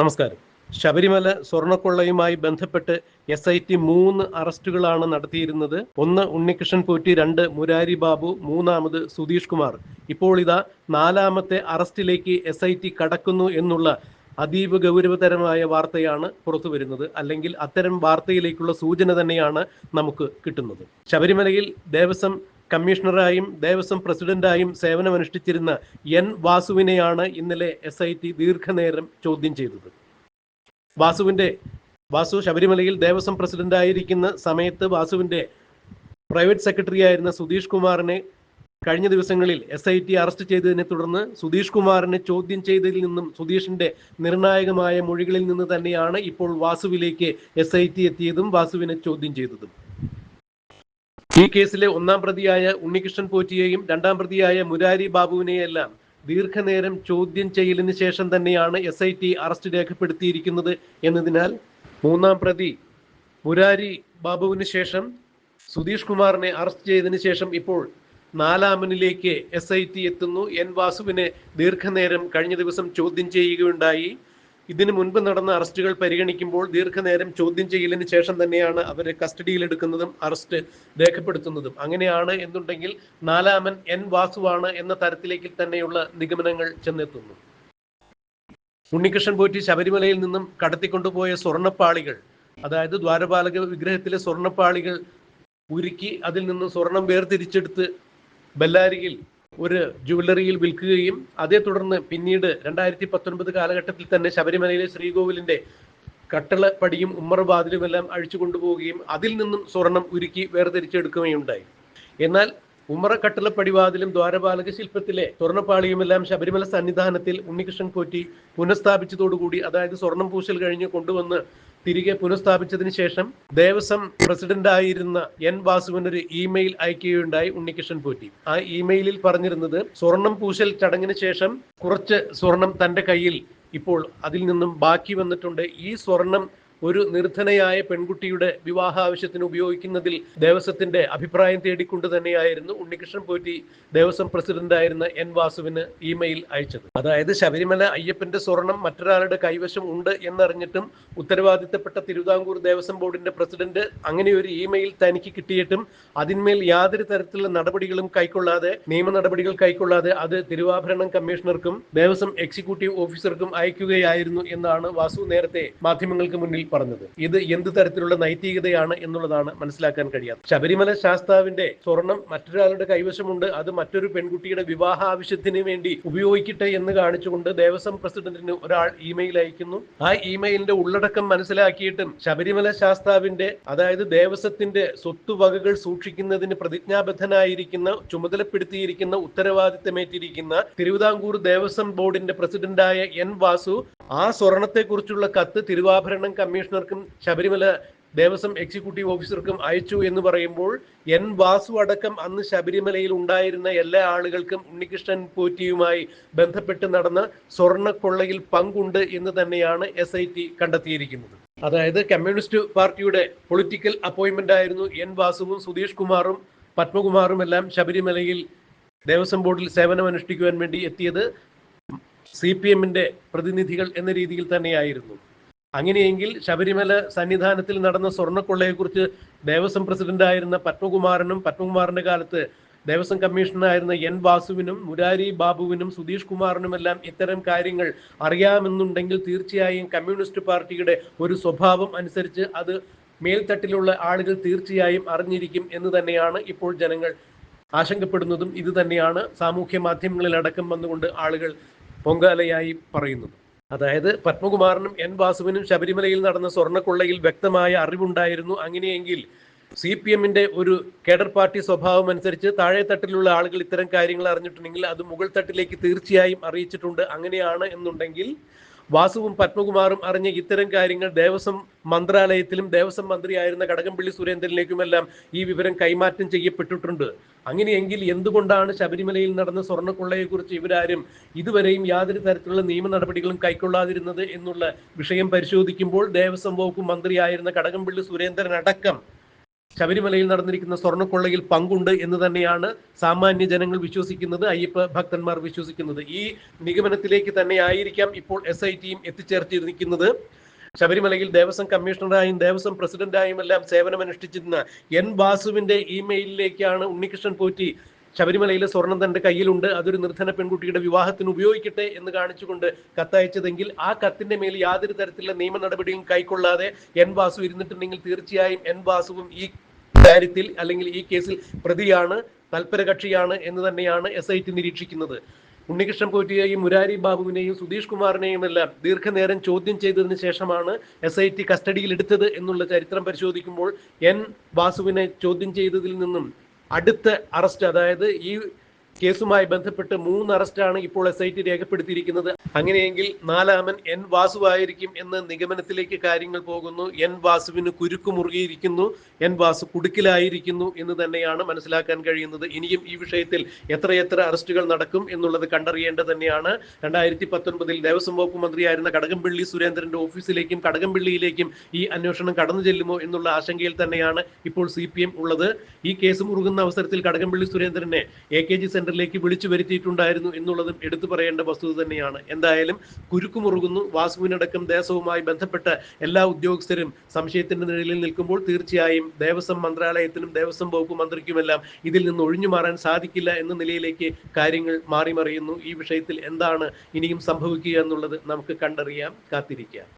നമസ്കാരം. ശബരിമല സ്വർണക്കൊള്ളയുമായി ബന്ധപ്പെട്ട് S I T മൂന്ന് അറസ്റ്റുകളാണ് നടത്തിയിരുന്നത്. ഒന്ന് ഉണ്ണികൃഷ്ണൻ പോറ്റി രണ്ട് മുരാരി ബാബു മൂന്നാമത് സുധീഷ് കുമാർ. ഇപ്പോൾ ഇതാ നാലാമത്തെ അറസ്റ്റിലേക്ക് എസ് ഐ ടി കടക്കുന്നു എന്നുള്ള അതീവ ഗൗരവതരമായ വാർത്തയാണ് പുറത്തു വരുന്നത്. അല്ലെങ്കിൽ അത്തരം വാർത്തയിലേക്കുള്ള സൂചന തന്നെയാണ് നമുക്ക് കിട്ടുന്നത്. ശബരിമലയിൽ ദേവസ്വം കമ്മീഷണറായും ദേവസ്വം പ്രസിഡന്റായും സേവനമനുഷ്ഠിച്ചിരുന്ന എൻ വാസുവിനെയാണ് ഇന്നലെ എസ് ഐ ടി ദീർഘനേരം ചോദ്യം ചെയ്തത്. വാസുവിന്റെ വാസു ശബരിമലയിൽ ദേവസ്വം പ്രസിഡന്റായിരിക്കുന്ന സമയത്ത് വാസുവിന്റെ പ്രൈവറ്റ് സെക്രട്ടറി ആയിരുന്ന സുധീഷ് കുമാറിനെ കഴിഞ്ഞ ദിവസങ്ങളിൽ എസ് ഐ ടി അറസ്റ്റ് ചെയ്തതിനെ തുടർന്ന് സുധീഷ് കുമാറിനെ ചോദ്യം ചെയ്തതിൽ നിന്നും സുധീഷിന്റെ നിർണായകമായ മൊഴികളിൽ നിന്ന് തന്നെയാണ് ഇപ്പോൾ വാസുവിലേക്ക് എസ് എത്തിയതും വാസുവിനെ ചോദ്യം ചെയ്തതും. ഈ കേസിലെ ഒന്നാം പ്രതിയായ ഉണ്ണികൃഷ്ണൻ പോറ്റിയെയും രണ്ടാം പ്രതിയായ മുരാരി ബാബുവിനെയെല്ലാം ദീർഘനേരം ചോദ്യം ചെയ്യലിന് ശേഷം തന്നെയാണ് എസ് ഐ ടി അറസ്റ്റ് രേഖപ്പെടുത്തിയിരിക്കുന്നത് എന്നതിനാൽ മൂന്നാം പ്രതി മുരാരി ബാബുവിന് ശേഷം സുധീഷ് കുമാറിനെ അറസ്റ്റ് ചെയ്തതിനു ശേഷം ഇപ്പോൾ നാലാമനിലേക്ക് എസ് ഐ ടി എത്തുന്നു. എൻ വാസുവിനെ ദീർഘനേരം കഴിഞ്ഞ ദിവസം ചോദ്യം ചെയ്യുകയുണ്ടായി. ഇതിനു മുൻപ് നടന്ന അറസ്റ്റുകൾ പരിഗണിക്കുമ്പോൾ ദീർഘനേരം ചോദ്യം ചെയ്യലിന് ശേഷം തന്നെയാണ് അവരെ കസ്റ്റഡിയിലെടുക്കുന്നതും അറസ്റ്റ് രേഖപ്പെടുത്തുന്നതും. അങ്ങനെയാണ് എന്നുണ്ടെങ്കിൽ നാലാമൻ എൻ വാസുവാണ് എന്ന തരത്തിലേക്ക് തന്നെയുള്ള നിഗമനങ്ങൾ ചെന്നെത്തുന്നു. ഉണ്ണികൃഷ്ണൻ പോറ്റി ശബരിമലയിൽ നിന്നും കടത്തിക്കൊണ്ടുപോയ സ്വർണപ്പാളികൾ അതായത് ദ്വാരപാലക വിഗ്രഹത്തിലെ സ്വർണപ്പാളികൾ ഉരുക്കി അതിൽ നിന്ന് സ്വർണം വേർതിരിച്ചെടുത്ത് ബെല്ലാരിയിൽ ഒരു ജുവല്ലറിയിൽ വിൽക്കുകയും അതേ തുടർന്ന് പിന്നീട് രണ്ടായിരത്തി പത്തൊൻപത് കാലഘട്ടത്തിൽ തന്നെ ശബരിമലയിലെ ശ്രീകോവിലിന്റെ കട്ടളപ്പടിയും ഉമ്മറബാദിലും എല്ലാം അഴിച്ചു കൊണ്ടുപോവുകയും അതിൽ നിന്നും സ്വർണം ഉരുക്കി വേർതിരിച്ചെടുക്കുകയുണ്ടായി. എന്നാൽ ഉമ്മറ കട്ടളപ്പടിവാതിലും ദ്വാരപാലക ശില്പത്തിലെ സ്വർണപ്പാളിയുമെല്ലാം ശബരിമല സന്നിധാനത്തിൽ ഉണ്ണികൃഷ്ണൻ പോറ്റി പുനഃസ്ഥാപിച്ചതോടുകൂടി അതായത് സ്വർണം പൂശൽ കഴിഞ്ഞ് കൊണ്ടുവന്ന് തിരികെ പുനഃസ്ഥാപിച്ചതിന് ശേഷം ദേവസ്വം പ്രസിഡന്റ് ആയിരുന്ന എൻ വാസുവിന് ഒരു ഇമെയിൽ അയക്കുകയുണ്ടായി ഉണ്ണികൃഷ്ണൻ പോറ്റി. ആ ഇമെയിലിൽ പറഞ്ഞിരുന്നത് സ്വർണം പൂശൽ ചടങ്ങിന് ശേഷം കുറച്ച് സ്വർണം തന്റെ കയ്യിൽ ഇപ്പോൾ അതിൽ നിന്നും ബാക്കി വന്നിട്ടുണ്ട്. ഈ സ്വർണം ഒരു നിർധനയായ പെൺകുട്ടിയുടെ വിവാഹ ആവശ്യത്തിന് ഉപയോഗിക്കുന്നതിൽ ദേവസ്വത്തിന്റെ അഭിപ്രായം തേടിക്കൊണ്ട് തന്നെയായിരുന്നു ഉണ്ണികൃഷ്ണൻ പോറ്റി ദേവസ്വം പ്രസിഡന്റായിരുന്ന എൻ വാസുവിന് ഇമെയിൽ അയച്ചത്. അതായത് ശബരിമല അയ്യപ്പന്റെ സ്വർണം മറ്റൊരാളുടെ കൈവശം ഉണ്ട് എന്നറിഞ്ഞിട്ടും ഉത്തരവാദിത്തപ്പെട്ട തിരുവിതാംകൂർ ദേവസ്വം ബോർഡിന്റെ പ്രസിഡന്റ് അങ്ങനെ ഒരു ഇമെയിൽ തനിക്ക് കിട്ടിയിട്ടും അതിന്മേൽ യാതൊരു തരത്തിലുള്ള നടപടികളും കൈക്കൊള്ളാതെ നിയമ നടപടികൾ കൈക്കൊള്ളാതെ അത് തിരുവാഭരണം കമ്മീഷണർക്കും ദേവസ്വം എക്സിക്യൂട്ടീവ് ഓഫീസർക്കും അയക്കുകയായിരുന്നു എന്നാണ് വാസു നേരത്തെ മാധ്യമങ്ങൾക്ക് മുന്നിൽ പറഞ്ഞത്. ഇത് എന്ത് തരത്തിലുള്ള നൈതികതയാണ് എന്നുള്ളതാണ് മനസ്സിലാക്കാൻ കഴിയാത്തത്. ശബരിമല ശാസ്താവിന്റെ സ്വർണം മറ്റൊരാളുടെ കൈവശമുണ്ട്. അത് മറ്റൊരു പെൺകുട്ടിയുടെ വിവാഹ ആവശ്യത്തിന് വേണ്ടി ഉപയോഗിക്കട്ടെ എന്ന് കാണിച്ചുകൊണ്ട് ദേവസ്വം പ്രസിഡന്റിന് ഒരാൾ ഇമെയിൽ അയക്കുന്നു. ആ ഇമെയിലിന്റെ ഉള്ളടക്കം മനസ്സിലാക്കിയിട്ടും ശബരിമല ശാസ്താവിന്റെ അതായത് ദേവസ്വത്തിന്റെ സ്വത്തുവകകൾ സൂക്ഷിക്കുന്നതിന് പ്രതിജ്ഞാബദ്ധനായിരിക്കുന്ന ചുമതലപ്പെടുത്തിയിരിക്കുന്ന ഉത്തരവാദിത്തമേറ്റിരിക്കുന്ന തിരുവിതാംകൂർ ദേവസ്വം ബോർഡിന്റെ പ്രസിഡന്റായ എൻ വാസു ആ സ്വർണത്തെക്കുറിച്ചുള്ള കത്ത് തിരുവാഭരണം കമ്മീഷണർക്കും ശബരിമല ദേവസ്വം എക്സിക്യൂട്ടീവ് ഓഫീസർക്കും അയച്ചു എന്ന് പറയുമ്പോൾ എൻ വാസു അടക്കം അന്ന് ശബരിമലയിൽ ഉണ്ടായിരുന്ന എല്ലാ ആളുകൾക്കും ഉണ്ണികൃഷ്ണൻ പോറ്റിയുമായി ബന്ധപ്പെട്ട് നടന്ന സ്വർണക്കൊള്ളയിൽ പങ്കുണ്ട് എന്ന് തന്നെയാണ് എസ് ഐ ടി കണ്ടെത്തിയിരിക്കുന്നത്. അതായത് കമ്മ്യൂണിസ്റ്റ് പാർട്ടിയുടെ പൊളിറ്റിക്കൽ അപ്പോയിന്റ്മെന്റ് ആയിരുന്നു എൻ വാസുവും സുധീഷ് കുമാറും പത്മകുമാറും എല്ലാം ശബരിമലയിൽ ദേവസ്വം ബോർഡിൽ സേവനം അനുഷ്ഠിക്കുവാൻ വേണ്ടി എത്തിയത് സി പി എമ്മിന്റെ പ്രതിനിധികൾ എന്ന രീതിയിൽ തന്നെയായിരുന്നു. അങ്ങനെയെങ്കിൽ ശബരിമല സന്നിധാനത്തിൽ നടന്ന സ്വർണക്കൊള്ളയെക്കുറിച്ച് ദേവസ്വം പ്രസിഡന്റായിരുന്ന പത്മകുമാരനും പത്മകുമാറിന്റെ കാലത്ത് ദേവസ്വം കമ്മീഷണറായിരുന്ന എൻ വാസുവിനും മുരാരി ബാബുവിനും സുധീഷ് കുമാറിനുമെല്ലാം ഇത്തരം കാര്യങ്ങൾ അറിയാമെന്നുണ്ടെങ്കിൽ തീർച്ചയായും കമ്മ്യൂണിസ്റ്റ് പാർട്ടിയുടെ ഒരു സ്വഭാവം അനുസരിച്ച് അത് മേൽത്തട്ടിലുള്ള ആളുകൾ തീർച്ചയായും അറിഞ്ഞിരിക്കും എന്ന് തന്നെയാണ് ഇപ്പോൾ ജനങ്ങൾ ആശങ്കപ്പെടുന്നതും ഇത് തന്നെയാണ് സാമൂഹ്യ മാധ്യമങ്ങളിൽ അടക്കം വന്നുകൊണ്ട് ആളുകൾ പൊങ്കാലയായി പറയുന്നത്. അതായത് പത്മകുമാറിനും എൻ വാസുവിനും ശബരിമലയിൽ നടന്ന സ്വർണക്കൊള്ളയിൽ വ്യക്തമായ അറിവുണ്ടായിരുന്നു. അങ്ങനെയെങ്കിൽ സി പി എമ്മിന്റെ ഒരു കേഡർ പാർട്ടി സ്വഭാവം അനുസരിച്ച് താഴെ തട്ടിലുള്ള ആളുകൾ ഇത്തരം കാര്യങ്ങൾ അറിഞ്ഞിട്ടുണ്ടെങ്കിൽ അത് മുകൾ തട്ടിലേക്ക് തീർച്ചയായും അറിയിച്ചിട്ടുണ്ട്. അങ്ങനെയാണ് എന്നുണ്ടെങ്കിൽ വാസുവും പത്മകുമാറും അറിഞ്ഞ ഇത്തരം കാര്യങ്ങൾ ദേവസ്വം മന്ത്രാലയത്തിലും ദേവസ്വം മന്ത്രിയായിരുന്ന കടകംപള്ളി സുരേന്ദ്രനിലേക്കുമെല്ലാം ഈ വിവരം കൈമാറ്റം ചെയ്യപ്പെട്ടിട്ടുണ്ട്. അങ്ങനെയെങ്കിൽ എന്തുകൊണ്ടാണ് ശബരിമലയിൽ നടന്ന സ്വർണക്കൊള്ളയെക്കുറിച്ച് ഇവരാരും ഇതുവരെയും യാതൊരു തരത്തിലുള്ള നിയമ നടപടികളും കൈക്കൊള്ളാതിരുന്നത് എന്നുള്ള വിഷയം പരിശോധിക്കുമ്പോൾ ദേവസ്വം വകുപ്പ് മന്ത്രിയായിരുന്ന കടകംപള്ളി സുരേന്ദ്രൻ അടക്കം ശബരിമലയിൽ നടന്നിരിക്കുന്ന സ്വർണക്കൊള്ളയിൽ പങ്കുണ്ട് എന്ന് തന്നെയാണ് സാമാന്യ ജനങ്ങൾ വിശ്വസിക്കുന്നത് അയ്യപ്പ ഭക്തന്മാർ വിശ്വസിക്കുന്നത്. ഈ നിഗമനത്തിലേക്ക് തന്നെ ആയിരിക്കാം ഇപ്പോൾ എസ് ഐ ടിയും എത്തിച്ചേർത്തിരിക്കുന്നത്. ശബരിമലയിൽ ദേവസ്വം കമ്മീഷണറായും ദേവസ്വം പ്രസിഡന്റായും എല്ലാം സേവനമനുഷ്ഠിച്ചിരുന്ന എൻ വാസുവിന്റെ ഇമെയിലിലേക്കാണ് ഉണ്ണികൃഷ്ണൻ പോറ്റി ശബരിമലയിലെ സ്വർണം തന്റെ കയ്യിലുണ്ട്. അതൊരു നിർധന പെൺകുട്ടിയുടെ വിവാഹത്തിന് ഉപയോഗിക്കട്ടെ എന്ന് കാണിച്ചുകൊണ്ട് കത്തയച്ചതെങ്കിൽ ആ കത്തിന്റെ മേൽ യാതൊരു തരത്തിലുള്ള നിയമ നടപടിയും കൈക്കൊള്ളാതെ എൻ വാസു ഇരുന്നിട്ടുണ്ടെങ്കിൽ തീർച്ചയായും എൻ വാസുവും ഈ കാര്യത്തിൽ അല്ലെങ്കിൽ ഈ കേസിൽ പ്രതിയാണ് തൽപര കക്ഷിയാണ് എന്ന് തന്നെയാണ് എസ് ഐ ടി നിരീക്ഷിക്കുന്നത്. ഉണ്ണികൃഷ്ണൻ പോറ്റിയെയും മുരാരി ബാബുവിനെയും സുധീഷ് കുമാറിനെയും എല്ലാം ദീർഘനേരം ചോദ്യം ചെയ്തതിനു ശേഷമാണ് എസ് ഐ ടി കസ്റ്റഡിയിൽ എടുത്തത് എന്നുള്ള ചരിത്രം പരിശോധിക്കുമ്പോൾ എൻ വാസുവിനെ ചോദ്യം ചെയ്തതിൽ നിന്നും അടുത്ത അറസ്റ്റ് അതായത് ഈ കേസുമായി ബന്ധപ്പെട്ട് മൂന്ന് അറസ്റ്റാണ് ഇപ്പോൾ എസ് ഐ ടി രേഖപ്പെടുത്തിയിരിക്കുന്നത്. അങ്ങനെയെങ്കിൽ നാലാമൻ എൻ വാസു ആയിരിക്കും എന്ന നിഗമനത്തിലേക്ക് കാര്യങ്ങൾ പോകുന്നു. എൻ വാസുവിന് കുരുക്ക് മുറുകിയിരിക്കുന്നു. എൻ വാസു കുടുക്കിലായിരിക്കുന്നു എന്ന് തന്നെയാണ് മനസ്സിലാക്കാൻ കഴിയുന്നത്. ഇനിയും ഈ വിഷയത്തിൽ എത്രയെത്ര അറസ്റ്റുകൾ നടക്കും എന്നുള്ളത് കണ്ടറിയേണ്ടത് തന്നെയാണ്. രണ്ടായിരത്തി പത്തൊൻപതിൽ ദേവസ്വം വകുപ്പ് മന്ത്രിയായിരുന്ന കടകംപള്ളി സുരേന്ദ്രന്റെ ഓഫീസിലേക്കും കടകംപള്ളിയിലേക്കും ഈ അന്വേഷണം കടന്നു ചെല്ലുമോ എന്നുള്ള ആശങ്കയിൽ തന്നെയാണ് ഇപ്പോൾ സി പി എം ഉള്ളത്. ഈ കേസ് മുറുകുന്ന അവസരത്തിൽ കടകംപള്ളി സുരേന്ദ്രനെ എ കെ ജി സെന്ററിലേക്ക് വിളിച്ചു വരുത്തിയിട്ടുണ്ടായിരുന്നു എന്നുള്ളതും എടുത്തു പറയേണ്ട വസ്തുത തന്നെയാണ്. എന്തായാലും കുരുക്കു മുറുകുന്നു വാസുവിനടക്കം ദേശവുമായി ബന്ധപ്പെട്ട എല്ലാ ഉദ്യോഗസ്ഥരും സംശയത്തിന്റെ നിഴലിൽ നിൽക്കുമ്പോൾ തീർച്ചയായും ദേവസ്വം മന്ത്രാലയത്തിനും ദേവസ്വം വകുപ്പ് മന്ത്രിക്കുമെല്ലാം ഇതിൽ നിന്ന് ഒഴിഞ്ഞു മാറാൻ സാധിക്കില്ല എന്ന നിലയിലേക്ക് കാര്യങ്ങൾ മാറി മറിയുന്നു ഈ വിഷയത്തിൽ എന്താണ് ഇനിയും സംഭവിക്കുക എന്നുള്ളത് നമുക്ക് കണ്ടറിയാം. കാത്തിരിക്കാം.